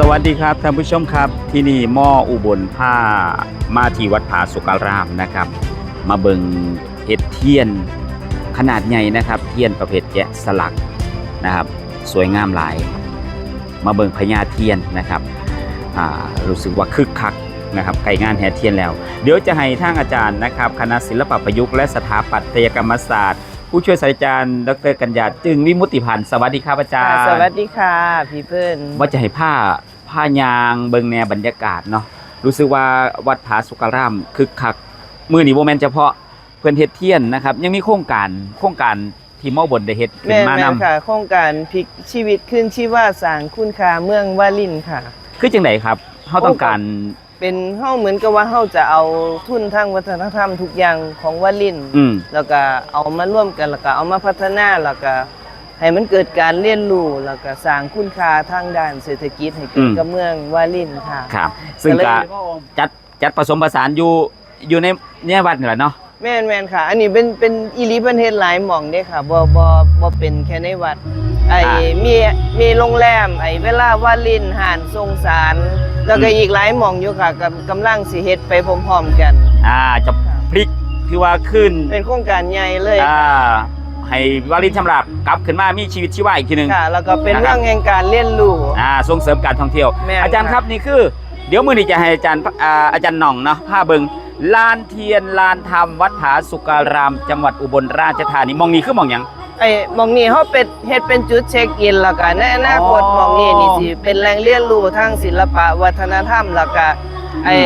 สวัสดีครับท่านผู้ชมครับที่นี่หม้ออุบลผ้ามาที่วัดผาสุการามนะครับ มาเบิงเห็ดเทียนขนาดใหญ่นะครับ เทียนประเภทแกะสลักนะครับ สวยงามหลาย มาเบิงพญาเทียนนะครับรู้สึกว่าคึกคักนะครับไก่งานแห่เทียนแล้ว เดี๋ยวจะให้ทางอาจารย์นะครับ คณะศิลปประยุกต์และสถาปัตยกรรมศาสตร์ ผู้ช่วยศาสตราจารย์ ดรกัญญาจึงวิมุตติพันธ์สวัสดีครับอาจารย์สวัสดีค่ะพี่เพิ่นว่าจะให้ผ้าผ้ายางเบิงแนวบรรยากาศเนาะรู้สึกว่าวัดผาสุการามคึกคักมือนี้โมเมนเฉพาะเพื่อนเฮ็ดเทียนนะครับ ยังมีโครงการโครงการที่มอบนได้เฮ็ดขึ้นแม่นมาแม่นํนค่ะ โครงการพลิกชีวิตขึ้นชื่อว่าสร้างคุณค่าเมืองวาลินค่ะ คือจังไดครับเฮาต้องการ เป็นเฮาเหมือนกับว่าเฮาจะเอาทุนทางวัฒนธรรมทุกอย่างของวาลินอืม แล้วก็เอามาร่วมกันแล้วก็เอามาพัฒนาแล้วก็ให้มันเกิดการเรียนรู้แล้วก็สร้างคุณค่าทางด้านเศรษฐกิจให้เกิดกับเมืองวาลินค่ะครับ ซึ่งก็ก็เลยจัดจัดผสมผสานอยู่อยู่ในเนี่ยวัดนี่แหละเนาะ แม่นแม่นค่ะ อันนี้เป็นเป็นอีหลีเพิ่นเฮ็ดหลายหม่องเด้ค่ะบ่บ่บ่เป็นแค่ในวัดไอ้มีมีโรงแรมไอ้เวลาวาลินหานทรงสาร แล้วก็อีกหลายหม่องอยู่ค่ะกำกำลังสิเฮ็ดไปพร้อมๆกัน อ่าจะพลิกที่ว่าขึ้นเป็นโครงการใหญ่เลยอ่าให้วารินชำราบกลับขึ้นมามีชีวิตชีวาอีกทีหนึงค่ะแล้วก็เป็นนะครับเรื่องแห่งการเรียนรู้อ่าส่งเสริมการท่องเที่ยวแม่นอาจารย์ค่ะครับนี่คือ เดี๋ยวมือนี้จะให้อาจารย์อ่าอาจารย์หน่องเนาะผ้าเบิงลานเทียนลานธรรมวัดผาสุการาม จังหวัดอุบลราชธานีมองนี้คือมองหยัง ไอ้หม่องนี้เฮาเป็นเฮ็ดเป็นจุดเช็คอินแล้วก็ในอนาคตอ๋อ หม่องนี้นี่สิเป็นแหล่งเรียนรู้ทางศิลปะวัฒนธรรมแล้วก็ไอ้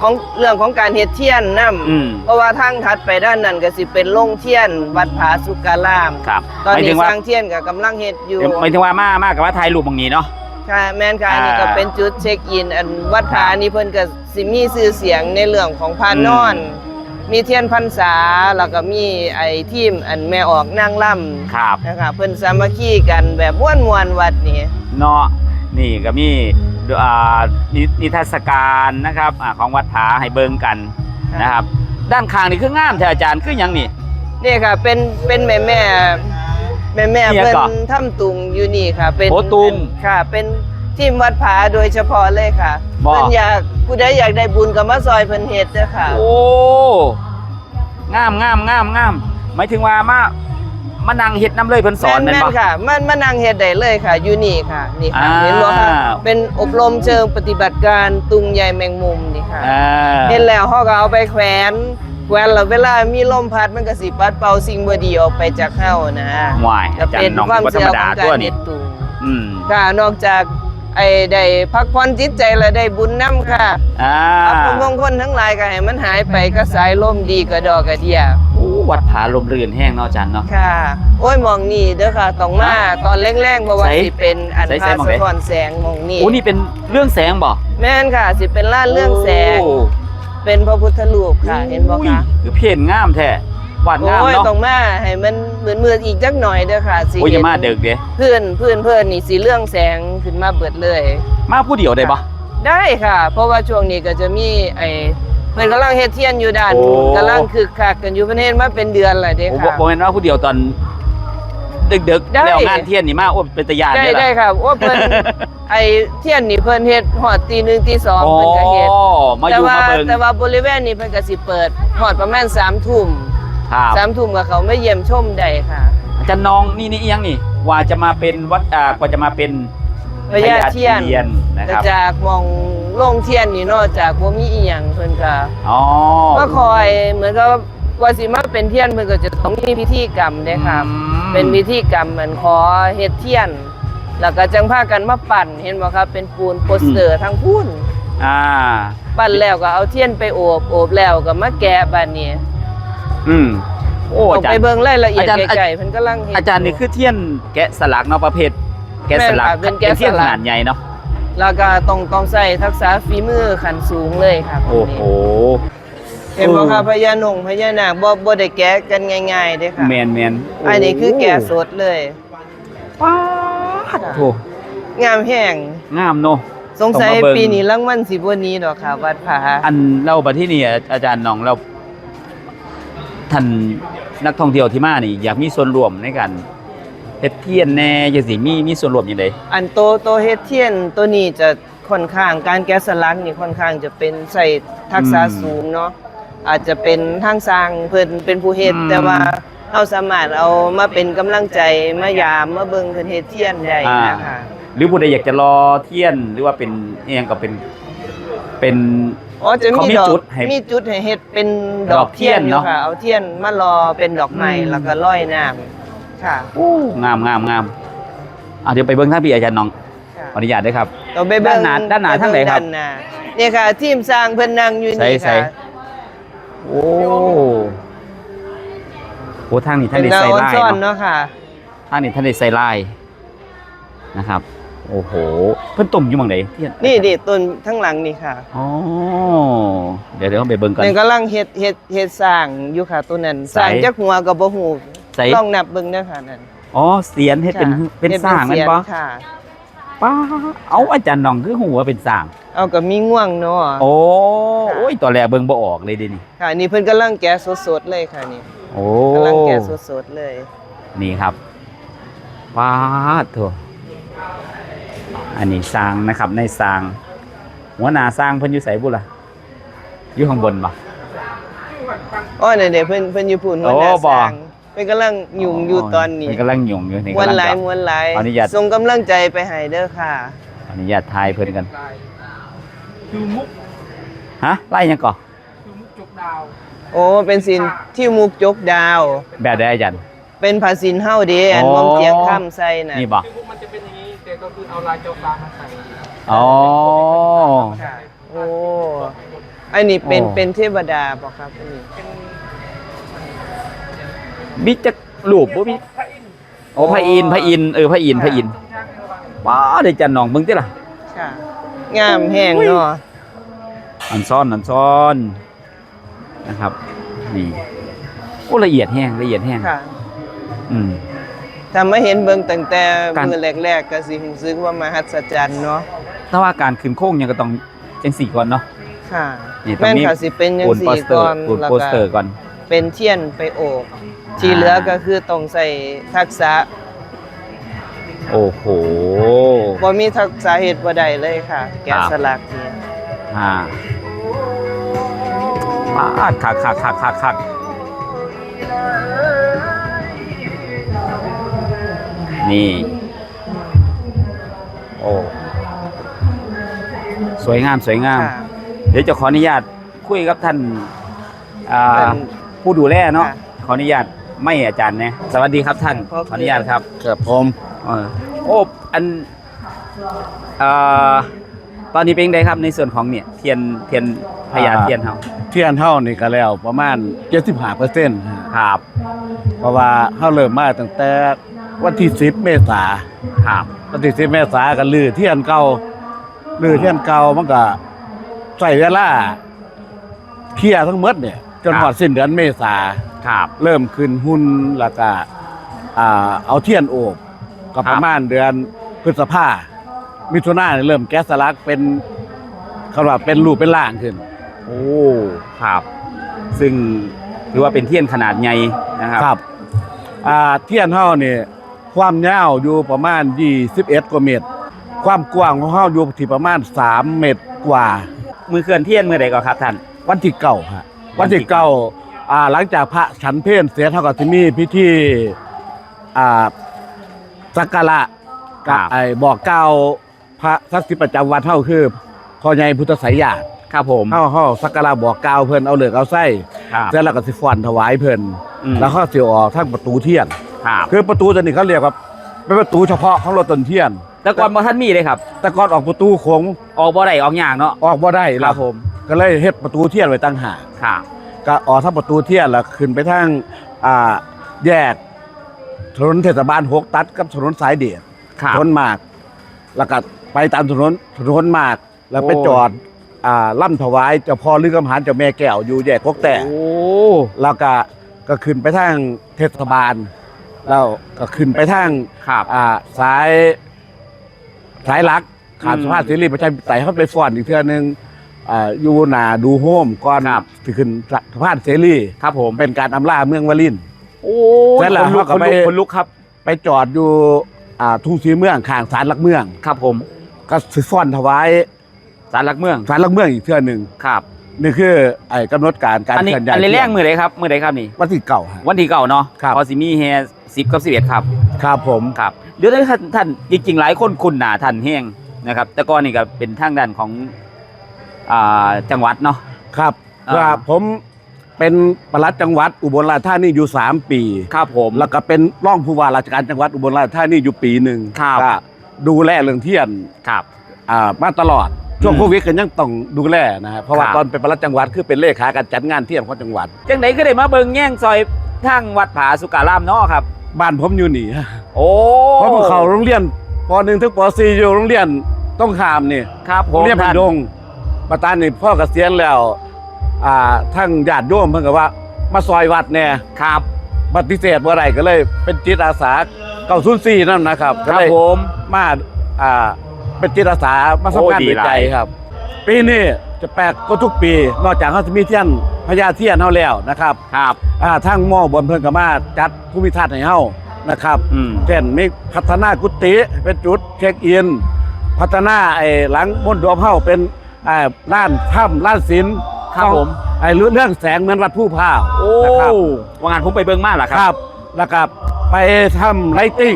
ของเรื่องของการเฮ็ดเทียนนำอืมเพราะว่าทางถัดไปด้านนั้นก็สิเป็นโรงเทียน วัดผาสุการามครับตอนหมายถึนี้งสว่าร้างเทียนก็กำลังเฮ็ดอยู่หมายถึงว่ามามากับว่าถ่ายรูปมองนี้เนาะ ค่ะแม่นค่ะอ่าอันนี้ก็เป็นจุดเช็คอินอันวัดผานี่เพิ่นก็สิมีชื่อเสียงในเรื่องของพานนอน มีเทียนพรรษาแล้วก็มีไอ้ทีมอันแม่ออกนางล่ำครับนะคะเพิ่นสามัคคีกันแบบม่วนมวนๆวัดนี่เนาะนี่ก็มีอ่านินิทรรศการนะครับอ่าของวัดผาให้เบิงกันนะครับ ด้านข้างนี่คืองามแท้อาจารย์คือหยังนี่ นี่ค่ะเป็นเป็นแม่แม่แม่แม่เนี่ยเพิ่นก่อนทำตุงอยู่นี่ค่ะ เป็นโอ้ตุงค่ะเป็น ทีมวัดผาโดยเฉพาะเลยค่ะบ่ เพิ่นอยากผู้ใดอยากได้บุญก็มาซอยเพิ่นเฮ็ดเด้อค่ะ โอ้งามงามงามงามหมายถึงว่ามามานั่งเฮ็ดน้ำเลยเพิ่นสอนแม่นแม่บ่นๆค่ะ มันมานั่งเฮ็ดได้เลยค่ะอยู่นี่ค่ะ นี่ค่ะอ่า เห็นบ่ค่ะเป็นอบรมเชิงปฏิบัติการตุงใยแมงมุมนี่ค่ะ อ่าเห็นแล้วเขาก็เอาไปแขวนแขวนแล้วเวลามีลมพัดมันก็สิปัดเป่าสิ่งบ่ดีออกไปจากเฮานะหวายก็อาจารเป็นย์น้องความบ่ธรเชื่รอมขดาองกาตัวรนี้เฮ็ดตุงอืม ค่ะนอกจาก ไอ้ได้พักผ่อนจิตใจและได้บุญน้ำค่ะอ่าอัปมงคลทั้งหลายก็ให้มันหายไปก็สายลมดีก็ดอกกระเดียโอ้วัดผาลมรื่นแห้งเนาะอาจารย์เนาะ ค่ะ โอ้ยหมองนี่เด้อค่ะต้องมาตอนแรกๆบ่ว่าใส่สิเป็นอันใส่ใส่พาหม้องสะใดท้อนแสงหมองนี่โอ้นี่เป็นเรื่องแสงบ่แม่นค่ะ สิเป็นล้านเรื่องแสงโอ้เป็นพระพุทธรูปค่ะ เห็นบ่อุ้ยคะ คือเพนงามแท้ วาดงามโอ้ยเนาะต้องมาให้มันเหมือนๆอีกจักหน่อยเด้อค่ะสิโอ้ยอย่าเห็นมาเดึกเด้เพื่อนเพื่อนเพื่อนนี่สิเรื่องแสงขึ้นมาเบิดเลย มาผู้เดียวได้บ่ได้ค่ะ เพราะว่าช่วงนี้ก็จะมีไอ้เพิ่นกำลังเฮ็ดเทียนอยู่ด้านโอ้นู้นกำลังคึกคักกันอยู่ประเทศมาเป็นเดือนแล้วเด้โอ้บ่ค่ะบ่แม่นว่าผู้เดียวตอนดึกๆได้ แล้วงานเทียนนี่มาโอ้เป็นตะยานได้เด้อได้ล่ะค่ะว่าเพิ่นไอ้เทียนนี่เพิ่นเฮ็ดฮอดตีหนึ่งตีสองโอ้เพิ่นก็เฮ็ดมาอแต่ยู่ว่ามาเบิ่งแต่ว่าบริเวณนี้เพิ่นก็สิเปิดฮอดประมาณ3ทุ่ม ครับ3ทุ่มก็เขาไม่เยี่ยมชมได้ค่ะอาจารย์น้องนี่นี่อีหยังนี่ว่าจะมาเป็นวัดอ่ากว่าจะมาเป็นพญาเทียนนนะคแต่รับจากมองโรงเทียนนี่นอกจากบ่มีอีหยังเพิ่นก็อ๋อมาคอยเหมือนกับว่าสิมาเป็นเทียนมันก็จะต้องมีพิธีกรรมเด้ครับอืมเป็นพิธีกรรมเหมือนขอเฮ็ดเทียน แล้วก็จังพากันมาปั่นเห็นบ่ครับ เป็นปูนโปสเตอร์ทั้งพูนอ่า ปั่นแล้วก็เอาเทียนไปโอบโอบแล้วก็มาแกะบัดนี้ อืมโอ้อออากจารไปย์ เบิ่งรายละเอียดอาจารย์ ไกลๆเพิ่นกำลังเฮ็ดอาจารย์นี่คือเทียนแกะสลักเนาะประเภท แกะสลักแม่นค่ะเป็นแกะเทียนสขลักนาดใหญ่เนาะแล้วก็ต้องต้องใส่ทักษะฝีมือขั้นสูงเลยครับโอ้โห เห็นบ่ครับพญานงพญานาคบ่บ่ได้แกะกันง่ายๆเด้ค่ะแมนแมนอันนี้คือแกะสดเลยป้าดโถงามแห้งงามเนาะ สงสัยต้องมาเบิ่ง ปีนี้รางวัลสิบ่หนี้ดอกค่ะวัดผา อันเล่าบัดที่นี่อาจารย์น้องเรา ท่านนักท่องเที่ยวที่มานี่ อยากมีส่วนร่วมในการเฮ็ดเทียนแน่จังซี่มีมีส่วนร่วมยังไงอันโตโตเฮ็ดเทียนตัวนี้จะขค่อนข้างการแกะสลักนี่ค่อนข้างจะเป็นใส่ทักษะอืมสูงเนาะอาจจะเป็นทางสร้างเพิ่นเป็นผู้เฮ็ดอืมแต่ว่าเราสามารถเอามาเป็นกำลังใจมายามมาเบิ่งเพิ่นเฮ็ดเทียนได้อ่านะคะหรือผู้ใดอยากจะรอเทียนหรือว่าเป็นเอียงก็เป็นเป็น อ๋อจะเขามีมีดอกจุดให้ มีจุดให้เฮ็ดเป็นดดออกกเทียนเทียนอยู่เนาะค่ะ เอาเทียนมารอเป็นดอกไม้อืมแล้วก็ลอยน้ำค่ะงามงามงามอะเดี๋ยวไปเบิ้งท่านพี่อาจารย์น้องค่ะขออนุญาตด้วยครับเราไปเบิ่งด้านหน้าด้านหน้าปเบิ่ทางไหนครับด้น้าเนี่ยค่ะ ทีมสร้างเพิ่นนั่งอยู่ใส่นี่ใส่ค่ะโอ้โหทางนี้ท่านเป็นได้ดาวใส่ออนลายซ่อนเนาะเนาะค่ะ ทางนี้ท่านได้ใส่ลายนะครับ โอ้โห เพิ่นต้มอยู่หม่องไหนเทียนนี่ดิต้นทั้งหลังนี่ค่ะอ๋อเดี๋ยวเดี๋ยวเราไปเบิ่งกันนี่กำลังเฮ็ดเฮ็ดเฮ็ดสร้างอยู่ค่ะตัวนั้นใส่สร้างจักหัวก็บ่ฮู้ใส่ลองนับเบิ่งเด้อค่ะนั่นอ๋อเสียนให้เป็นค่ะเป็นฮ็ดสร้างแม่นบ่เสียค่ะ ป้าเอาอาจารย์น้องคือหัวเป็นสร้าง เอาก็มีง่วงเนาะ โอ้ค่ะ โอ้ยตอนแรกเบิ่งบ่ออกเลยเดินี่ค่ะ นี่เพิ่นกำลังแกะสดๆเลยค่ะนี่โอ้กำลังแกะสดๆเลย นี่ครับป้าดโถ อันนี้สร้างนะครับในสร้าง หัวหน้าสร้างเพิ่นอยู่ไสบุล่ะอยู่ข้างบนบ่อ๋อนั่นเด้เพิ่นเพิ่นอยู่พุ่นหัวหน้าโอ้บ่สร้างเพิ่นกำลังยุ่งอยู่ตอนนี้เพิ่นกำลังยุ่งอยู่นี่มวนกำลังหลายจะมวนหลายขออนุญาตส่งกำลังใจไปให้เด้อค่ะขออนุญาตทายเพิ่นกันคือมุกฮะไล่ยังก่อคือมุกจุกดาวโอ้เป็นสินที่มุกจกดาว แบบใดอาจารย์เป็นภาษินเฮาเด้อันอ๋อมอมเจียงค่ำใส่น่ะนี่บ่คือมุกมันจะเป็นอย่างนี้แต่ ก็คือเอาลายเจ้าฟ้ามาใส่อ๋อ ใช่โอ้อันนี้เป็นโอ้ เป็นเทวดาบ่ครับอันนี้เป็นมีจักรูปบ่มีพระอินทร์โอ้พระอินทร์พระอินทร์เออพระอินทร์พระอินทร์ช่างระหว่างป้าดอาจารย์น้องเบิ่งติล่ะ ค่ะ งามแห้งเนาะอันซ่อนอันซ่อนนะครับ นี่โอ้ละเอียดแห้งละเอียดแห้งค่ะ อืม ถ้ามาเห็นเบิ่งตั้งแต่การ มื้อแรกๆก็สิรู้สึกว่ามหัศจรรย์เนาะถ้าว่าการขึ้นโค้งยังก็ต้องจังสี่ก่อนเนาะ ค่ะนี่ตรงแม่นนี้ค่ะสิเป็นจังปูนโปซี่สเตอก่อร์นปูนแล้วโปสเตอก็ร์ก่อน เป็นเทียนไปโอบที่เหลือก็คือต้องใส่ทักษะโอ้โห บ่มีทักษะเฮ็ดบ่ได้เลยค่ะ แกะครับ สลักนี่อ่าป้าดคักคักคักคักคัก นี่ โอ้ สวยงามสวยงาม ค่ะเดี๋ยวจะขออนุญาตคุยกับท่านอ่าท่าน ผู้ดูแลเนาะ ค่ะ ขออนุญาตไม่อาจารย์นะสวัสดีครับท่าน ขอบคุณขออนุญาตครับครับผมเออโอ้ อันอ่าตอนนี้เป็นไงครับในส่วนของเนี่ย เทียนเทียนพญาเทียนเฮาเทียนเท่านี่ก็แล้วประมาณ75เปอร์เซ็นต์ครับ เพราะว่าเฮาเริ่มมาตั้งแต่ วันที่10เมษาครับวันที่10เมษาก็ลือเทียนเก่าลือเทียนเก่ามันก็ใส่เวลาเคลียร์ทั้งหมดเนี่ย จนหอดสิ้นเดือนเมษาครับ เริ่มขึ้นหุ้นแล้วก็อ่าเอาเทียนโอบก็ครับประมาณเดือนพฤษภามิถุนายนเริ่มแกะสลักเป็นคำว่าเป็นรูปเป็นร่างขึ้น โอ้ครับ ซึ่งถือว่าเป็นเทียนขนาดใหญ่นะครับครับอ่าเทียนเฮานี่ ความยาวอยู่ประมาณ 21กว่าเมตร ความกว้างของเฮาอยู่ที่ประมาณ 3 เมตรกว่า มือเคลื่อนเทียนมือใดก่อนครับท่าน วันที่เก้าฮะวัวันนที่ที่เก้าอ่าหลังจากพระฉันเพลเสร็จเฮาก็สิมีพิธีอ่าสักการะกับไอ้บอกกล่าวพระศักดิ์สิทธิ์ประจำวัดเฮาคือพ่อใหญ่พุทธไสยญาติครับผมเฮาเฮาสักการะบอกกล่าวเพิ่นเอาเหลือกเอาไส้ครับ เสร็จแล้วก็สิฟ้อนถวายเพิ่นอืม แล้วเขาสิออกทางประตูเทียน ครับคือประตูตัวนี้เขาเรียกว่าเป็นประตูเฉพาะของรถต้นเทียน แต่ก่อนบ่ท่านมีเลยครับ แต่ก่อนออกประตูโค้งออกบ่ได้ออกยากเนาะออกบ่ได้คแล้รัวบผม ก็เลยเฮ็ดประตูเทียนไว้ตั้งหากครับก็ออกทางประตูเทียนแล้วขึ้นไปทางอ่าแยกถนนเทศบาลหกตัดกับถนนสายเดียดครับถนนมาก แล้วก็ไปตามถนนถนนมาก แล้วไปโอ้จอดอ่าล่ำถวายเจ้าพ่อลือกำหานเจ้าแม่แก้วอยู่แยกกกแต่โอ้แล้วก็ก็ขึ้นไปทางเทศบาล แล้วก็ขึ้นไปทางครับ อ่าสายสายหลักขาดอืมสภาพเสรีประชาธิปไตยเข้าไปฟ้อนอีกเทื่อนึงอ่าอยู่หนาดูโฮมก่อนครับ ที่ขึ้นสภาพเสรีครับผมเป็นการอำลาเมืองวลินทร์ โอ้เสร็จแล้วคนลุกเขาคก็นลุกไปคนลุกครับไปจอดอยู่อ่าทุ่งสีเมืองข้างศาลหลักเมือง ครับผมก็สิฟ้อนถวายศาลหลักเมืองศาลหลักเมืองอีกเทื่อหนึ่งครับนี่คือไอ้กำหนดการการอันนี้เคลื่อนย้ายอันนี้แรกเทียนมือไหนครับมือไหนครับนี่ วันที่เก่าฮะ วันที่เก่าเนาะครับ พอสิมีแฮ สิบกับสิบเอ็ดครับครับผมครับเดี๋ยวนี้ท่านท่านจริงๆหลายคนคุณหนาท่านแห้งนะครับ แต่ก่อนนี่ก็เป็นทางด้านของอ่าจังหวัดเนาะครับอ่าว่าผมเป็นปลัดจังหวัดอุบลราชธานีอยู่ 3 ปี ครับผมแล้วก็เป็นรองผู้ว่าราชการจังหวัดอุบลราชธานีอยู่ปีหนึ่งครับก็ดูแลเรื่องเทียนครับอ่ามาตลอดช่วงอืมโควิดก็ยังต้องดูแลนะฮะเพราะว่าครับตอนเป็นปลัดจังหวัดคือเป็นเลขาการจัดงานเทียนของจังหวัดจังไหนก็ได้มาเบิงแย่งซอย ทางวัดผาสุการามเนาะครับ บ้านผมอยู่นี่ฮะโอ้เพราะผมเขาโรงเรียนป .1 ถึงป .4 อยู่โรงเรียนต้องขามนี่ครับผโรงมเรียนพัท่านนดงประตานนี่พ่อเกษียณแล้ว อ่าทั้งญาติโยมเพิ่นก็ว่า มาซอยวัดแน่ครับปฏิเสธบ่ได้ก็เลย เป็นจิตอาสา904นั่นนะครับคก็รับเลยผม มาอ่าเป็นจิตอาสามาทำงานโอ้ดีด้วยหลายใจครับ ปีนี้จะแปลกก็ทุกปี นอกจากเขาจะมีเทียนพญาเทียนเฮาแล้วนะครับครับอ่าทางหม้อบนเพิ่นก็มาจัดภูมิทัศน์ให้เฮานะครับอืม เช่นมีพัฒนากุฏิเป็นจุดเช็คอิน พัฒนาไอ้หลังมณฑปเฮาเป็นอ่าร้านถ้ำร้านศิลป์ครับผม ไอ้เรื่องแสงเหมือนวัดผู้พร้าวโอ้นะครับ ว่างานผมไปเบิงมาล่ะคครับรับแล้วก็ไปทำไลติ้ง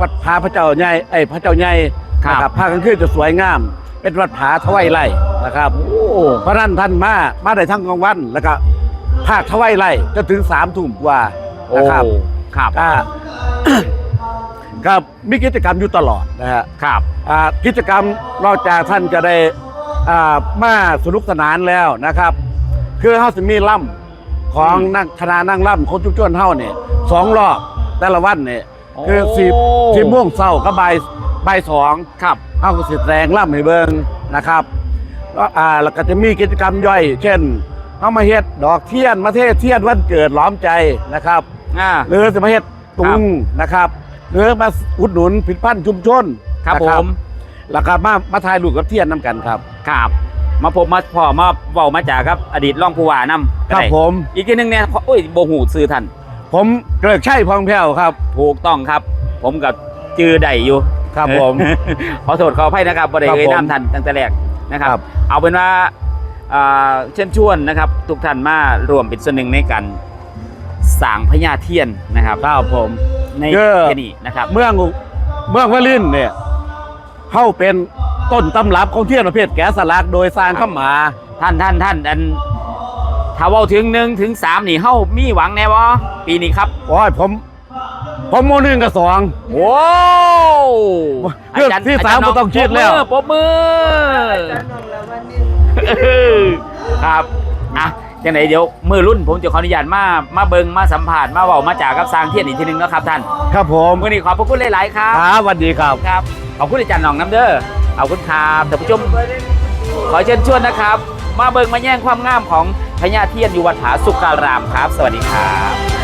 วัดผาพระเจ้าใหญ่ไอ้พระเจ้าใหญ่ครับ นะครับภาคกลางคืนจะสวยงาม เป็นวัดผาทวายไร่นะครับโอ้เพราะฉะนั้นท่านมามาได้ทั้งกลางวันแล้วก็ภาคทวายไร่จนถึงสามทุ่มกว่าโอ้นะครับครับก็ครับมีกิจกรรมอยู่ตลอดนะฮะครับอ่ากิจกรรมนอกจากท่านจะได้อ่ามาสนุกสนานแล้วนะครับ คือเฮาสิมีล่ำของอืมนักคณะนั่งล่ำคนชุมชนเฮาเนี่ยสองรอบแต่ละวันเนี่ยคือสิบโอ้สิบโมงเช้ากับบ่าย บ่ายสองครับเฮาก็สิแสดงล่ำให้เบิ่งนะครับแล้วอ่าแล้วก็จะมีกิจกรรมย่อย เช่นเฮามาเฮ็ดดอกเทียนมาเทศเทียนวันเกิดล้อมใจนะครับอ่า หรือจะมาเฮ็ดตุงนะครับหรือมาอุดหนุนผลิตภัณฑ์ชุมชนครับนะผม แล้วก็มามาถ่ายรูปกับเทียนนํกันครับ ครับมาพบมาพอมาเว้ามาจากครับ อดีตรองผู้ว่านำครับผม อีกทีหนึงเนี่ยโอ้ยโบหูซื้อท่านผมเกริกชัยพองแพ้วครับ ถูกต้องครับ ผมกับจือได้อยู่ ครับผม ขอโทษขออภัยนะครับบ่ได้ครับเอ่ยผมนามท่านตั้งแต่แรกนะครับครับเอาเป็นว่าอ่าเชิญชวนนะครับ ทุกท่านมารวมเป็นส่วนหนึ่งในการสร้างพญาเทียนนะครับครับผมในเย้อที่นี้นะครับ เมืองเมืองวลินทร์เนี่ยเข้าเป็นต้นตำรับของเทียนประเภทแกะสลักโดยสร้างเข้ามาท่านท่านท่านอันถ้าเว่าถึงหนึ่งถึงสามนี่เฮ้ามีหวังแน่วะปีนี้ครับโอ้ยผม ผมโมหนึ่งกับสองโอ้เรื่องที่สามบ่ต้องคิดแล้วปรบมืออาจารย์น้องละวันนี้ปรบมือครับอะจังไหนเดี๋ยวมือรุ่นผมจะขออนุญาตมามาเบิงมาสัมผัสมาเว้ามาจากกับสร้างเทียนอีกทีหนึงเนาะครับท่าน ครับผมวันนี้ขอบพระคุณหลาย ๆ ครับครับสวัสดีครับครับขอบคุณอาจารย์หน่องน้ำเด้อขอบคุณครับท่านผู้ชมขอเชิญชวนนะครับ มาเบิงมาแย่งความงามของพญาเทียนอยู่วัดผาสุการามครับ สวัสดีครับ